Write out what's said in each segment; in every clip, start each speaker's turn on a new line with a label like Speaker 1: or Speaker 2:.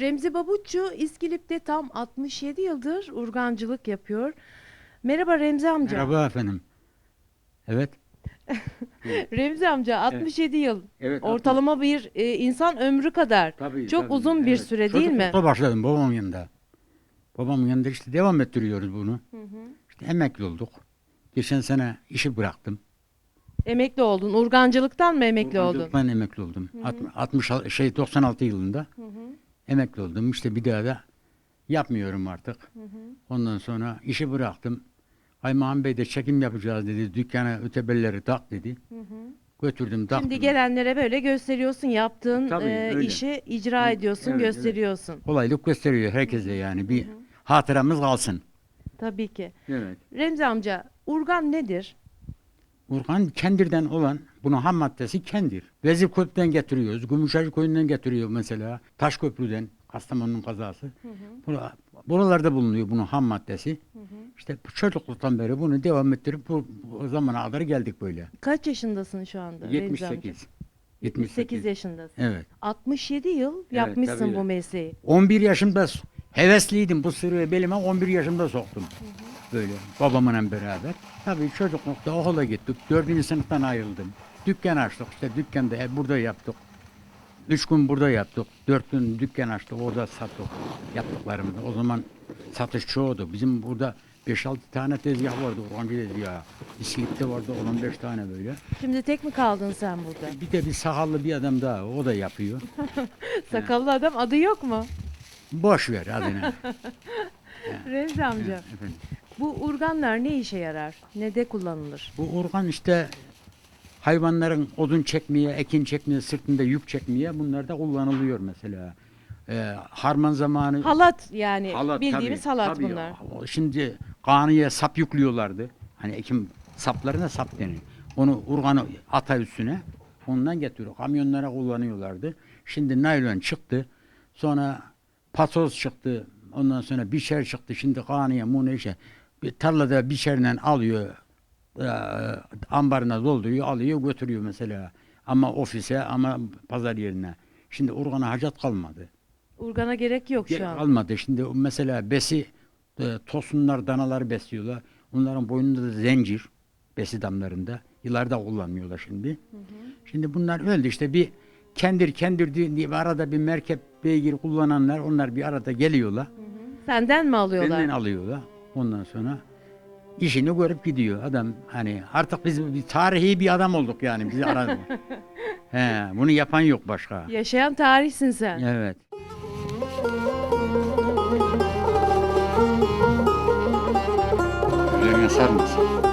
Speaker 1: Remzi Babutçu İskilip'te tam 67 yıldır urgancılık yapıyor. Merhaba Remzi amca.
Speaker 2: Merhaba efendim. Evet.
Speaker 1: Remzi amca 67 yıl.
Speaker 2: Evet.
Speaker 1: Ortalama bir e, insan ömrü kadar.
Speaker 2: Tabii,
Speaker 1: Çok
Speaker 2: tabii,
Speaker 1: uzun bir
Speaker 2: evet.
Speaker 1: süre değil mi?
Speaker 2: Çocuklukta başladım babamın yanında. Babamın yanında işte devam ettiriyoruz bunu. İşte emekli olduk. Geçen sene işi bıraktım.
Speaker 1: Emekli oldun. Urgancılıktan mı emekli oldun?
Speaker 2: Urgancılıktan emekli oldum. Alt- 60 şey 96 yılında emekli oldum. İşte bir daha da yapmıyorum artık. Ondan sonra işi bıraktım. Kaymakam Bey de çekim yapacağız dedi. Dükkana ötebelleri tak dedi. Götürdüm taktım.
Speaker 1: Şimdi gelenlere böyle gösteriyorsun yaptığın
Speaker 2: Tabii,
Speaker 1: e,
Speaker 2: öyle.
Speaker 1: işi icra
Speaker 2: Evet,
Speaker 1: ediyorsun,
Speaker 2: evet, evet.
Speaker 1: gösteriyorsun.
Speaker 2: Kolaylık gösteriyor herkese yani. Bir hatıramız kalsın.
Speaker 1: Tabii ki.
Speaker 2: Evet.
Speaker 1: Remzi amca, urgan nedir?
Speaker 2: Urgan kendirden olan bunun ham maddesi kendir. Vezirköprü'den getiriyoruz. Gümüşhacı köyünden getiriyor mesela. Taşköprü'den Kastamonu'nun kazası. Bura- Buralarda bulunuyor bunun ham maddesi. İşte bu çocukluktan beri bunu devam ettirip bu, bu zamana kadar geldik böyle.
Speaker 1: Kaç yaşındasın şu anda Remzi amca?
Speaker 2: 78.
Speaker 1: 78 yaşındasın.
Speaker 2: Evet.
Speaker 1: 67 yıl yapmışsın
Speaker 2: tabii.
Speaker 1: bu mesleği.
Speaker 2: 11 yaşımda hevesliydim bu sırrı belime 11 yaşımda soktum. Böyle babamla beraber. Tabii çocuklukta okula gittik. Dördüncü sınıftan ayrıldım. Dükkan açtık işte dükkanda e, burada yaptık. Üç gün burada yaptık. Dört gün dükkan açtık. Orada sattık yaptıklarımızı. O zaman satış çoğudu. Bizim burada 5-6 tane tezgah vardı. Organcı tezgahı. İskilip'te vardı 15 tane böyle.
Speaker 1: Şimdi tek mi kaldın sen burada?
Speaker 2: Bir de bir sakallı bir adam daha. O da yapıyor.
Speaker 1: Sakallı adam adı yok mu?
Speaker 2: Boş ver adını.
Speaker 1: Remzi amca,
Speaker 2: Efendim.
Speaker 1: Bu urganlar ne işe yarar? Ne de kullanılır?
Speaker 2: Bu organ işte hayvanların odun çekmeye, ekin çekmeye, sırtında yük çekmeye bunlar da kullanılıyor mesela. Ee, harman zamanı
Speaker 1: Halat yani
Speaker 2: halat,
Speaker 1: bildiğimiz
Speaker 2: tabii,
Speaker 1: halat
Speaker 2: tabii.
Speaker 1: bunlar.
Speaker 2: Şimdi kanıya sap yüklüyorlardı. Hani ekim saplarına sap denir. Onu urganı ata üstüne ondan getiriyor. Kamyonlara kullanıyorlardı. Şimdi naylon çıktı. Sonra pasos çıktı. Ondan sonra biçer çıktı. Şimdi kanıya mune işe. Tarlada biçerle alıyor. e, ambarına dolduruyor, alıyor, götürüyor mesela. Ama ofise ama pazar yerine. Şimdi urgana hacat kalmadı.
Speaker 1: Urgana gerek yok
Speaker 2: Gerek
Speaker 1: şu an.
Speaker 2: kalmadı. Şimdi mesela besi e, tosunlar, danaları besliyorlar. Onların boynunda da zincir besi damlarında. Yıllarda kullanmıyorlar şimdi. Şimdi bunlar öldü işte bir kendir kendir diye diye bir arada bir merkep beygir kullananlar onlar bir arada geliyorlar.
Speaker 1: Senden mi alıyorlar?
Speaker 2: Benden alıyorlar. Ondan sonra işini görüp gidiyor adam. Hani artık biz bir tarihi bir adam olduk yani bizi aradı. He, bunu yapan yok başka.
Speaker 1: Yaşayan tarihsin sen.
Speaker 2: Evet. Üzerine sarmasın.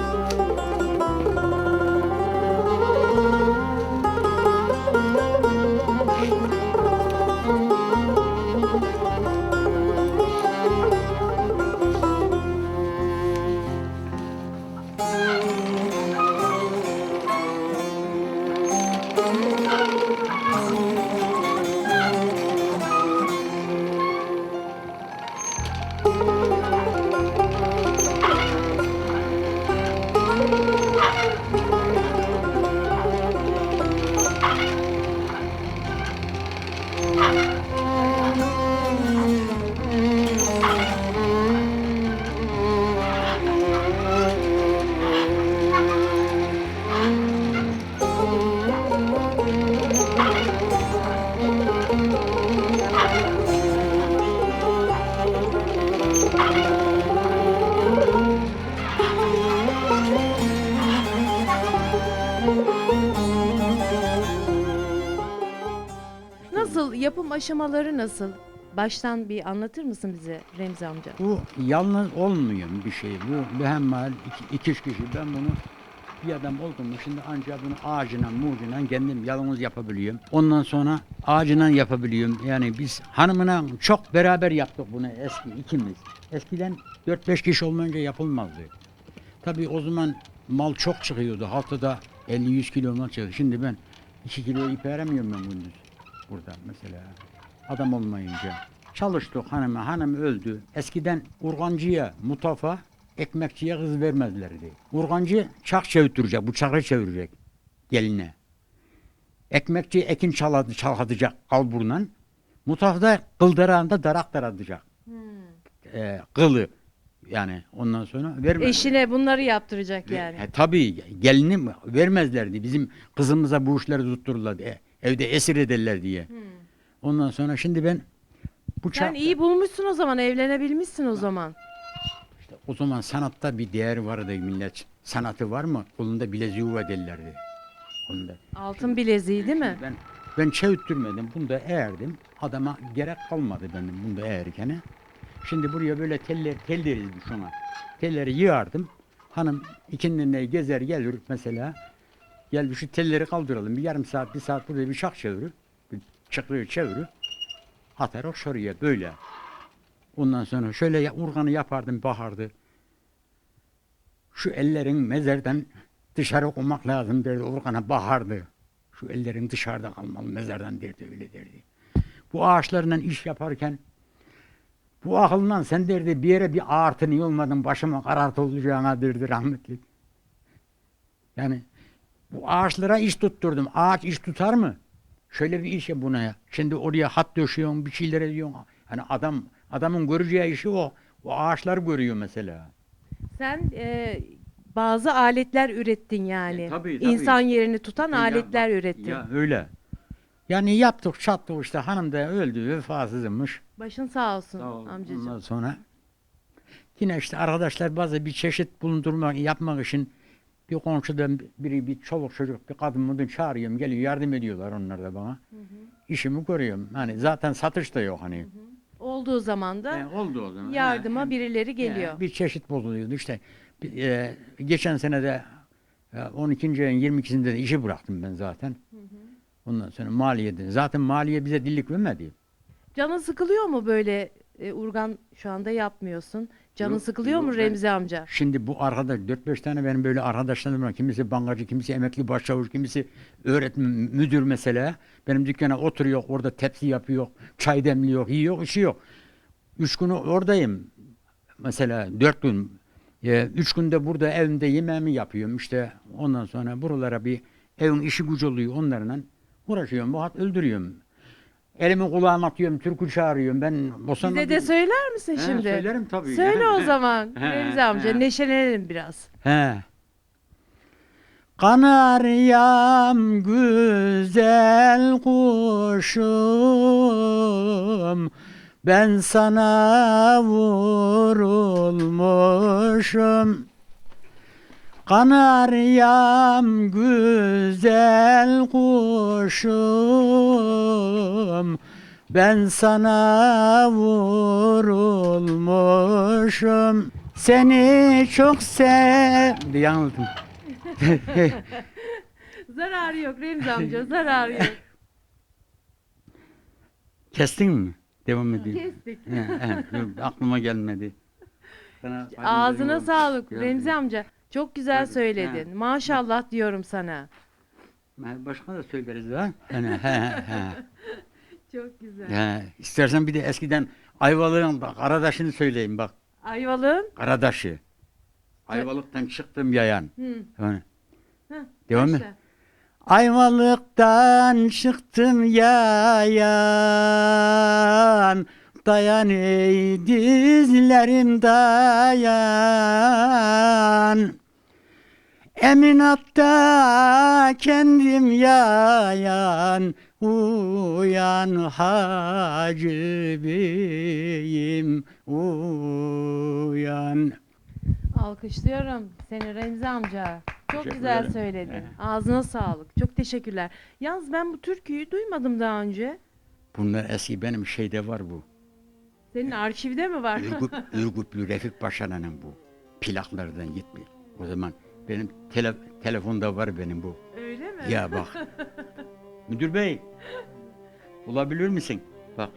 Speaker 1: thank you Yapım aşamaları nasıl? Baştan bir anlatır mısın bize Remzi amca?
Speaker 2: Bu yalnız olmuyor bir şey. Bu mühemmal iki, iki kişi. Ben bunu bir adam oldum mu şimdi ancak bunu ağacına, mucuna kendim yalnız yapabiliyorum. Ondan sonra ağacından yapabiliyorum. Yani biz hanımına çok beraber yaptık bunu eski ikimiz. Eskiden 4-5 kişi olmayınca yapılmazdı. Tabii o zaman mal çok çıkıyordu. Haftada 50-100 kilo mal çıkıyordu. Şimdi ben 2 kilo ip veremiyorum ben gündüz. Burada mesela. Adam olmayınca. Çalıştık hanıma. Hanım öldü. Eskiden urgancıya, mutafa, ekmekçiye kız vermezlerdi. Urgancı çak çevirtecek, bıçağı çevirecek geline. Ekmekçi ekin çaladı, çalhatacak kalburla. Mutfakta kıldırağında darak daratacak. Ee, kılı. Yani ondan sonra vermez.
Speaker 1: Eşine bunları yaptıracak yani.
Speaker 2: E, tabii gelinim vermezlerdi. Bizim kızımıza bu işleri tuttururlardı. E, evde esir ederler diye. Ondan sonra şimdi ben bu
Speaker 1: Sen
Speaker 2: çağ-
Speaker 1: iyi bulmuşsun o zaman, evlenebilmişsin o zaman.
Speaker 2: işte o zaman sanatta bir değer vardı millet. Sanatı var mı? Kolunda bileziği var derlerdi. Kolunda.
Speaker 1: Altın bileziği değil mi?
Speaker 2: Ben ben çevittirmedim. Bunda eğerdim. Adama gerek kalmadı benim bunda eğerkene. Şimdi buraya böyle teller, tel deriz biz şuna. Telleri yığardım. Hanım ikinden gezer gelir mesela. Gel bir şu telleri kaldıralım. Bir yarım saat, bir saat burada bir şak çevirir. Bir çıkrığı çevirir. Atar o şuraya böyle. Ondan sonra şöyle urganı yapardım bahardı. Şu ellerin mezardan dışarı koymak lazım derdi. Urgana bahardı. Şu ellerin dışarıda kalmalı mezardan derdi öyle derdi. Bu ağaçlarla iş yaparken bu akıllan sen derdi bir yere bir ağırtın iyi olmadın başıma karartı olacağına derdi rahmetli. Yani bu ağaçlara iş tutturdum. Ağaç iş tutar mı? Şöyle bir iş ya buna ya. Şimdi oraya hat döşüyorsun, bir şeyler ediyorsun. Hani adam adamın göreceği işi o. O ağaçlar görüyor mesela.
Speaker 1: Sen e, bazı aletler ürettin yani.
Speaker 2: E, tabii, tabii.
Speaker 1: İnsan yerini tutan
Speaker 2: Ya
Speaker 1: aletler
Speaker 2: bak,
Speaker 1: ürettin.
Speaker 2: Ya öyle. Yani yaptık çattık işte hanım da öldü vefasızmış.
Speaker 1: Başın sağ olsun
Speaker 2: Sağ ol.
Speaker 1: amcacığım.
Speaker 2: Ondan sonra yine işte arkadaşlar bazı bir çeşit bulundurmak, yapmak için bir komşudan biri bir çoluk çocuk bir kadın mıdır çağırıyorum geliyor yardım ediyorlar onlar da bana. İşimi görüyorum. Hani zaten satış da yok hani.
Speaker 1: Olduğu zaman da
Speaker 2: E, oldu o zaman.
Speaker 1: yardıma
Speaker 2: Ha,
Speaker 1: birileri geliyor.
Speaker 2: yani bir çeşit bozuluyordu işte. Bir, e, geçen sene de e, 12. ayın 22'sinde de işi bıraktım ben zaten. Ondan sonra maliyede. Zaten maliye bize dillik vermedi.
Speaker 1: Canın sıkılıyor mu böyle e, urgan şu anda yapmıyorsun? Canın
Speaker 2: Yok,
Speaker 1: sıkılıyor
Speaker 2: yok,
Speaker 1: mu
Speaker 2: ben-
Speaker 1: Remzi amca?
Speaker 2: Şimdi bu arkadaş 4-5 tane benim böyle arkadaşlarım var. Kimisi bankacı, kimisi emekli başçavuş, kimisi öğretmen müdür mesela. Benim dükkana oturuyor, orada tepsi yapıyor, çay demliyor, yiyor, işi yok. Üç günü oradayım. Mesela dört gün. E, üç günde burada evimde yemeğimi yapıyorum. İşte ondan sonra buralara bir evin işi gücü oluyor onlarla. Uğraşıyorum, bu hat öldürüyorum. Elimi kulağıma atıyorum, türkü çağırıyorum. Ben Bosan'la
Speaker 1: Bize de söyler misin
Speaker 2: He,
Speaker 1: şimdi?
Speaker 2: söylerim tabii.
Speaker 1: Söyle o
Speaker 2: He,
Speaker 1: zaman
Speaker 2: he,
Speaker 1: amca
Speaker 2: he.
Speaker 1: neşelenelim biraz.
Speaker 2: He. Kanaryam güzel kuşum ben sana vurulmuşum Kanaryam güzel kuşum ben sana vurulmuşum Seni çok sev... Yanıldım.
Speaker 1: Zararı yok Remzi amca zararı yok.
Speaker 2: Kestin mi? Devam edeyim.
Speaker 1: Kestik.
Speaker 2: He, he, yok, aklıma gelmedi. Sana
Speaker 1: Ağzına sağlık. Remzi amca. Çok güzel söyledin.
Speaker 2: he.
Speaker 1: Maşallah diyorum sana.
Speaker 2: Ha, Başka da söyleriz ha. Yani, he, he, he.
Speaker 1: Çok güzel.
Speaker 2: He, İstersen bir de eskiden Ayvalık'ın bak, Karadaş'ını söyleyeyim bak.
Speaker 1: Ayvalığın
Speaker 2: Karadaş'ı. Ayvalık'tan çıktım yayan.
Speaker 1: Hı.
Speaker 2: Yani,
Speaker 1: Heh,
Speaker 2: Devam
Speaker 1: başla.
Speaker 2: et. Ayvalık'tan çıktım yayan Dayan ey dizlerim dayan Eminatta kendim yayan Uyan hacı beyim uyan
Speaker 1: Alkışlıyorum seni Remzi amca. Çok
Speaker 2: Teşekkür
Speaker 1: güzel
Speaker 2: ederim.
Speaker 1: söyledin. Ağzına sağlık. Çok teşekkürler. Yalnız ben bu türküyü duymadım daha önce.
Speaker 2: Bunlar eski benim şeyde var bu.
Speaker 1: Senin arşivde mi var?
Speaker 2: Ürgüp, Ürgüplü Refik Paşa'nın bu. Plaklardan gitme. O zaman benim tele, telefonda var benim bu.
Speaker 1: Öyle mi?
Speaker 2: Ya bak. Müdür bey. Bulabilir misin? Bak.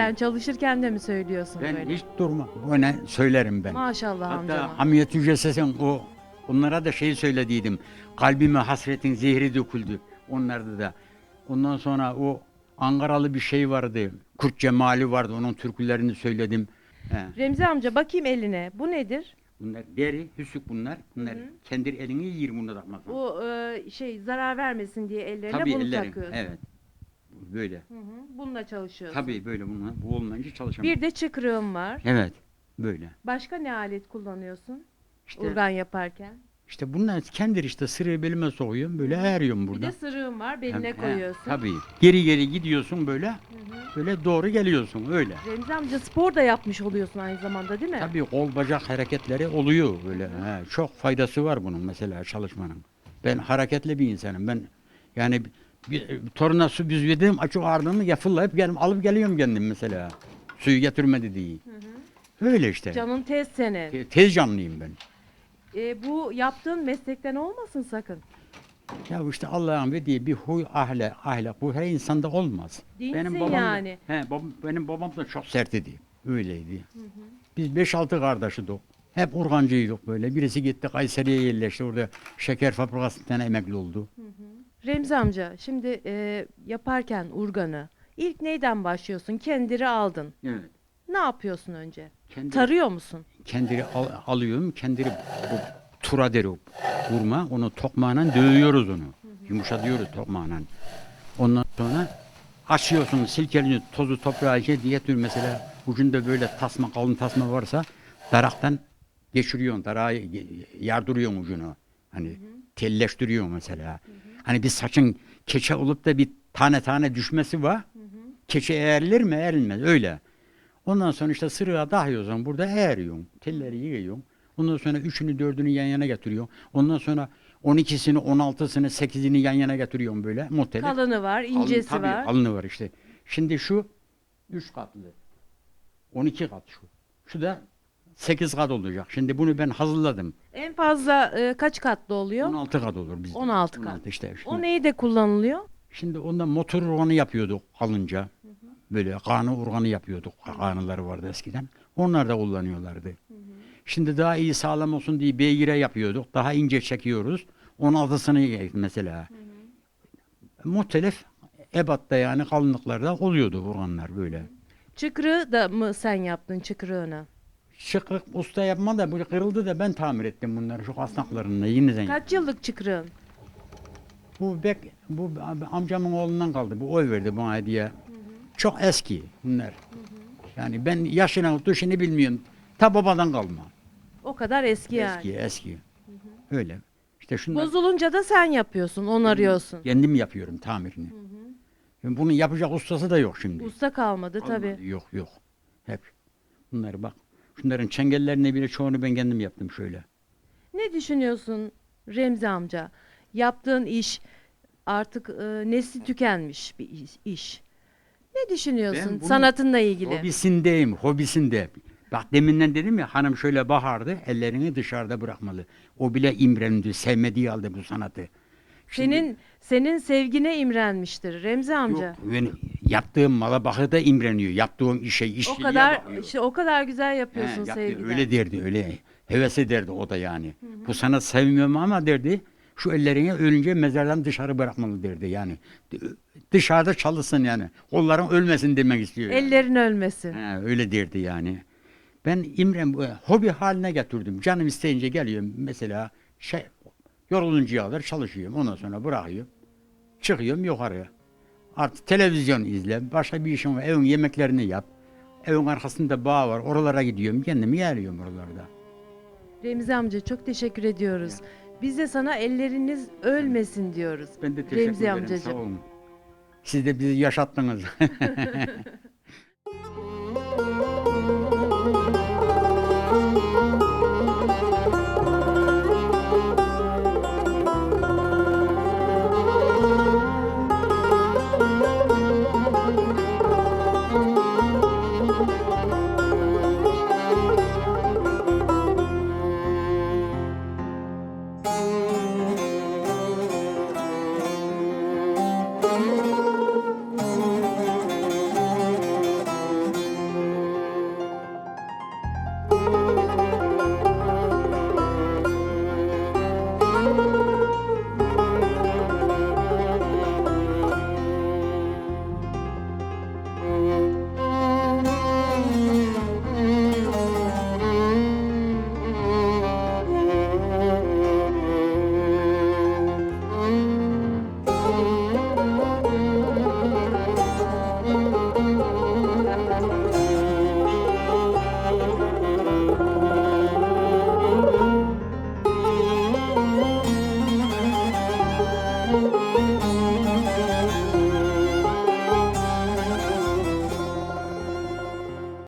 Speaker 1: Yaparken, çalışırken de mi söylüyorsun
Speaker 2: Ben
Speaker 1: böyle?
Speaker 2: hiç durma. Böyle söylerim ben.
Speaker 1: Maşallah
Speaker 2: Hatta
Speaker 1: amcama.
Speaker 2: Hamiyet Hücreses'in o onlara da şey söylediydim. Kalbime hasretin zehri döküldü. Onlarda da. Ondan sonra o Ankaralı bir şey vardı. Kurt Cemali vardı. Onun türkülerini söyledim. He.
Speaker 1: Remzi amca bakayım eline. Bu nedir?
Speaker 2: Bunlar deri, hüsük bunlar. Bunlar kendi elini yiyir bunu takmak.
Speaker 1: Bu e, şey zarar vermesin diye ellerine
Speaker 2: Tabii
Speaker 1: bunu
Speaker 2: ellerin.
Speaker 1: takıyorsun.
Speaker 2: Evet. Böyle.
Speaker 1: Hı hı, Bununla çalışıyorsun.
Speaker 2: Tabii böyle bunlar. Bu olmayınca çalışamam.
Speaker 1: Bir de çıkrığın var.
Speaker 2: Evet. Böyle.
Speaker 1: Başka ne alet kullanıyorsun
Speaker 2: İşte
Speaker 1: urgan yaparken?
Speaker 2: işte bunlar kendir işte sırrı belime sokuyorum. Böyle eğriyorum
Speaker 1: Bir
Speaker 2: burada.
Speaker 1: de sırığın var beline
Speaker 2: He,
Speaker 1: koyuyorsun.
Speaker 2: Tabii. Geri geri gidiyorsun böyle.
Speaker 1: Hı hı.
Speaker 2: Böyle doğru geliyorsun öyle.
Speaker 1: Remzi amca spor da yapmış oluyorsun aynı zamanda değil mi?
Speaker 2: Tabii kol bacak hareketleri oluyor böyle. He, çok faydası var bunun mesela çalışmanın. Ben hareketli bir insanım. Ben yani bir, toruna su büzüyordum açık ardını yafıllayıp gelip alıp geliyorum kendim mesela. Suyu getirmedi diye. Öyle işte.
Speaker 1: Canın tez senin.
Speaker 2: Te- Tez canlıyım ben.
Speaker 1: E, bu yaptığın meslekten olmasın sakın.
Speaker 2: Ya işte Allah'ın verdiği bir huy ahlak, ahlak bu her insanda olmaz. Babam da-
Speaker 1: yani.
Speaker 2: he, babam, benim babam da çok sert idi. Öyleydi. Biz 5-6 kardeşidik. Hep urgancıydık böyle. Birisi gitti Kayseri'ye yerleşti. Orada şeker fabrikasından emekli oldu.
Speaker 1: Remzi amca şimdi e, yaparken urganı ilk neyden başlıyorsun? Kendiri aldın.
Speaker 2: Evet.
Speaker 1: Ne yapıyorsun önce?
Speaker 2: Kendi,
Speaker 1: Tarıyor musun?
Speaker 2: kendiri al- alıyorum. Kendiri bu tura deri vurma. Onu tokmağıyla dövüyoruz onu. Yumuşatıyoruz tokmağıyla. Ondan sonra açıyorsun, silkeliyorsun, tozu toprağı şey diye tür mesela ucunda böyle tasma, kalın tasma varsa daraktan geçiriyorsun, darağı yardırıyorsun ucunu. Hani telleştiriyorsun mesela. Hani bir saçın keçe olup da bir tane tane düşmesi var. Keçe eğrilir mi? Eğrilmez. Öyle. Ondan sonra işte sırığa dahıyorsun. Burada eğriyorsun. Telleri yığıyorsun. Ondan sonra üçünü dördünü yan yana getiriyorsun. Ondan sonra 12'sini, 16'sını, 8'ini yan yana getiriyorsun böyle. Muhtelif.
Speaker 1: Kalını var,
Speaker 2: Alın-
Speaker 1: incesi
Speaker 2: tabii,
Speaker 1: var.
Speaker 2: Alını var işte. Şimdi şu 3 katlı. 12 kat şu. Şu da 8 kat olacak. Şimdi bunu ben hazırladım.
Speaker 1: En fazla e, kaç katlı oluyor?
Speaker 2: 16 kat olur bizde.
Speaker 1: 16 kat.
Speaker 2: işte. Şimdi,
Speaker 1: O neyi de kullanılıyor?
Speaker 2: şimdi onda motor organı yapıyorduk alınca. Böyle kanı organı yapıyorduk. Kanıları vardı eskiden. Onlar da kullanıyorlardı. Şimdi daha iyi sağlam olsun diye beygire yapıyorduk. Daha ince çekiyoruz. 16'sını mesela. Muhtelif ebatta yani kalınlıklarda oluyordu organlar böyle.
Speaker 1: Çıkrığı da mı sen yaptın çıkrığını?
Speaker 2: Şıklık usta yapma da bu kırıldı da ben tamir ettim bunları şu kasnaklarını yeniden.
Speaker 1: Kaç yıllık çıkrığın?
Speaker 2: Bu bek bu amcamın oğlundan kaldı. Bu oy verdi bana hediye. Çok eski bunlar. Yani ben yaşını duşunu bilmiyorum. Ta babadan kalma.
Speaker 1: O kadar eski yani.
Speaker 2: Eski eski. Öyle. İşte şunlar
Speaker 1: Bozulunca da sen yapıyorsun, onarıyorsun.
Speaker 2: kendim yapıyorum tamirini. Yani Bunu yapacak ustası da yok şimdi.
Speaker 1: Usta kalmadı tabii.
Speaker 2: Olmadı, Yok yok. Hep. Bunları bak. Şunların çengellerini bile çoğunu ben kendim yaptım şöyle.
Speaker 1: Ne düşünüyorsun Remzi amca? Yaptığın iş artık e, nesli tükenmiş bir iş- iş. Ne düşünüyorsun
Speaker 2: bunu-
Speaker 1: sanatınla ilgili?
Speaker 2: Hobisindeyim, hobisinde. Bak deminden dedim ya hanım şöyle bahardı, ellerini dışarıda bırakmalı. O bile imrendi, sevmediği halde bu sanatı.
Speaker 1: Senin senin sevgine imrenmiştir Remzi amca.
Speaker 2: Yok, ben yaptığım mala bakır da imreniyor. Yaptığım işe,
Speaker 1: o
Speaker 2: işçiliğe
Speaker 1: kadar
Speaker 2: bakıyor.
Speaker 1: işte o kadar güzel yapıyorsun
Speaker 2: yaptı,
Speaker 1: sevgiden.
Speaker 2: öyle derdi, öyle. Heves ederdi o da yani. Bu sanat sevmiyorum ama derdi. Şu ellerini ölünce mezardan dışarı bırakmalı derdi yani. D- Dışarıda çalışsın yani. Kolların ölmesin demek istiyor. yani.
Speaker 1: Ellerin ölmesin.
Speaker 2: He, öyle derdi yani. Ben İmrem bu hobi haline getirdim. Canım isteyince geliyorum mesela şey yoruluncaya kadar çalışıyorum. Ondan sonra bırakıyorum. Çıkıyorum yukarıya. Artık televizyon izle. Başka bir işim var. Evin yemeklerini yap. Evin arkasında bağ var. Oralara gidiyorum. Kendimi yerliyorum oralarda.
Speaker 1: Remzi amca çok teşekkür ediyoruz. Biz de sana elleriniz ölmesin diyoruz.
Speaker 2: Ben de teşekkür
Speaker 1: Remzi
Speaker 2: ederim.
Speaker 1: amcacığım.
Speaker 2: Sağ olun. Siz de bizi yaşattınız.